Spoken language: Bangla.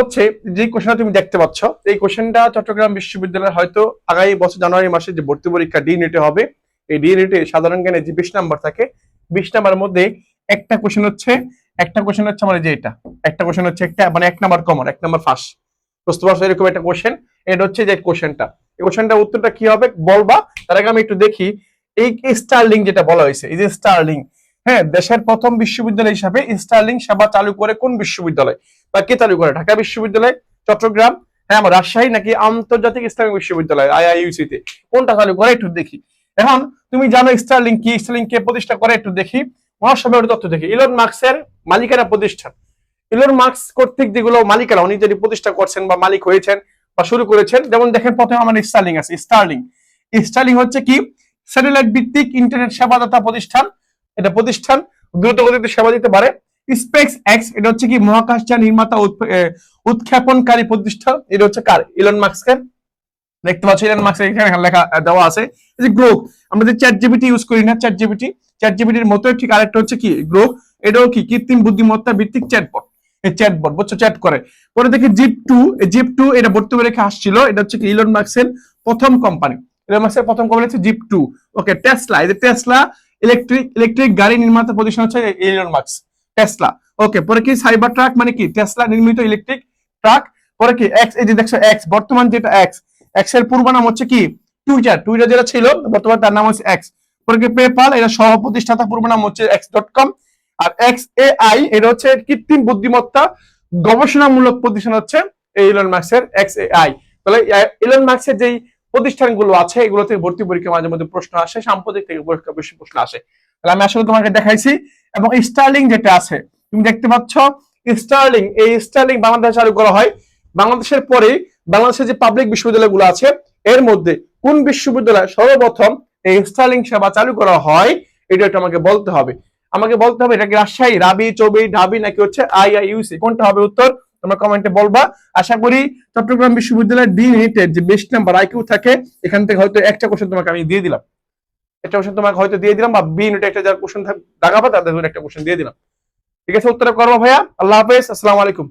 হচ্ছে যে কোশ্চেনটা তুমি দেখতে পাচ্ছ, এই কোশ্চেনটা চট্টগ্রাম বিশ্ববিদ্যালয়ের হয়তো আগামী বছর জানুয়ারি মাসে যে ভর্তি পরীক্ষা ডি নেটে হবে, এই ডি নেটে সাধারণ জ্ঞানে যে বিশ নাম্বার থাকে, বিশ নাম্বারের মধ্যে একটা কোশ্চেন হচ্ছে, একটা কোশ্চেন হচ্ছে মানে যে এটা, একটা কোশ্চেন হচ্ছে একটা মানে এক নাম্বার কমন এক নাম্বার ফার্স্ট বুঝতে পারছ এরকম একটা কোশ্চেন এটা হচ্ছে যে কোশ্চেনটা এই কোশ্চেনটা উত্তরটা কি হবে বলবা? তার আগে আমি একটু দেখি, এই স্টারলিং যেটা বলা হয়েছে, এই যে স্টারলিং হ্যাঁ দেশের প্রথম বিশ্ববিদ্যালয় হিসাবে স্টারলিং সেবা চালু করে কোন বিশ্ববিদ্যালয়? বা কে চালু করে? ঢাকা বিশ্ববিদ্যালয়? চট্টগ্রাম? হ্যাঁ রাজশাহী নাকি আন্তর্জাতিক ইসলামিক বিশ্ববিদ্যালয় আইআইইউসি তে কোনটা চালু করে একটু দেখি। এখন, তুমি জানো স্টারলিং কি? স্টারলিং কে প্রতিষ্ঠা করে একটু দেখি। মহাসভার তথ্য দেখি। ইলন মার্কসের মালিকানা প্রতিষ্ঠান। ইলন মার্কস কর্তৃক যেগুলো মালিকানা, উনি যদি প্রতিষ্ঠা করছেন বা মালিক হয়েছেন বা শুরু করেছেন, যেমন দেখেন প্রথমে আমার স্টার্লিং আছে, স্টার্লিং। স্টার্লিং হচ্ছে কি? স্যাটেলাইট ভিত্তিক ইন্টারনেট সেবাদাতা প্রতিষ্ঠান এটা প্রতিষ্ঠান, দ্রুত গতিতে সেবা দিতে পারে। স্পেক্স এক্স, এটা হচ্ছে কি মহাকাশযান নির্মাতা উৎক্ষেপণকারী প্রতিষ্ঠান। এটা হচ্ছে কার? ইলন মার্কসের দেখতে পাচ্ছ ইলন মার্কসের এখানে লেখা দেওয়া আছে। যে গ্রোক আমরা যে চ্যাট জিবিটি ইউজ করি না চ্যাট জিবিটি চ্যাট জিবিটির মতো ঠিক আরেকটা হচ্ছে কি গ্রোক এটাও কি কৃত্রিম বুদ্ধিমত্তা ভিত্তিক চ্যাটবট এই চ্যাটবট বুঝছ? চ্যাট করে। পরে দেখি জিপ টু জিপ টু এটা ভর্তি রেখে আসছিল, এটা হচ্ছে কি ইলন মার্কসের প্রথম কোম্পানি ইলন মার্কসের প্রথম কোম্পানি হচ্ছে জিপ টু ওকে টেসলা এই যে টেসলা ইলেকট্রিক ইলেকট্রিক গাড়ি নির্মাতা প্রতিষ্ঠান হচ্ছে ইলন মার্কস টেসলা ওকে পরে কি সাইবার ট্রাক মানে কি? টেসলা নির্মিত ইলেকট্রিক ট্রাক পরে কি এক্স এই যে দেখছ এক্স বর্তমান যেটা এক্স এক্সের পূর্ব নাম হচ্ছে কি? টুইটার টুইটার যেটা ছিল, বর্তমান তার নাম হচ্ছে এক্স পরে কি পেপাল এটা সহ প্রতিষ্ঠাতা পূর্ব নাম হচ্ছে এক্স ডট কম আর এক্স এ আই এটা হচ্ছে কৃত্রিম বুদ্ধিমত্তা গবেষণামূলক প্রতিষ্ঠান হচ্ছে ইলন মার্কসের এক্স এ আই তাহলে ইলন মার্কসের যেই প্রতিষ্ঠানগুলো আছে, এগুলো থেকে ভর্তি পরীক্ষা মাঝে মধ্যে প্রশ্ন আসে, সাম্প্রতিক থেকে পরীক্ষা বেশি প্রশ্ন আসে। তাহলে আমি আসলে তোমাকে দেখাইছি, এবং স্টার্লিং যেটা আছে, তুমি দেখতে পাচ্ছ, স্টার্লিং, এই স্টার্লিং বাংলাদেশে চালু করা হয়। বাংলাদেশের পরে বাংলাদেশের যে পাবলিক বিশ্ববিদ্যালয়গুলো আছে, এর মধ্যে কোন বিশ্ববিদ্যালয় সর্বপ্রথম এই স্টার্লিং সেবা চালু করা হয়, এটা একটু আমাকে বলতে হবে। আমাকে বলতে হবে, এটা কি রাজশাহী, রাবি, চবি, ঢাবি নাকি হচ্ছে আইআইইউসি কোনটা হবে উত্তর? তোমরা কমেন্টে বলবা। আশা করি চট্টগ্রাম বিশ্ববিদ্যালয়ের ডি নিটের যে বেস্ট নাম্বার আইকিউ থাকে, এখান থেকে হয়তো একটা কোশ্চেন তোমাকে আমি দিয়ে দিলাম। একটা কোশ্চেন তোমাকে হয়তো দিয়ে দিলাম বা বি নিটে একটা যার কোশ্চেন দাগাবা তাদের একটা কোশ্চেন দিয়ে দিলাম। ঠিক আছে, উত্তরে করব ভাইয়া। আল্লাহ হাফেজ, আসসালামু আলাইকুম।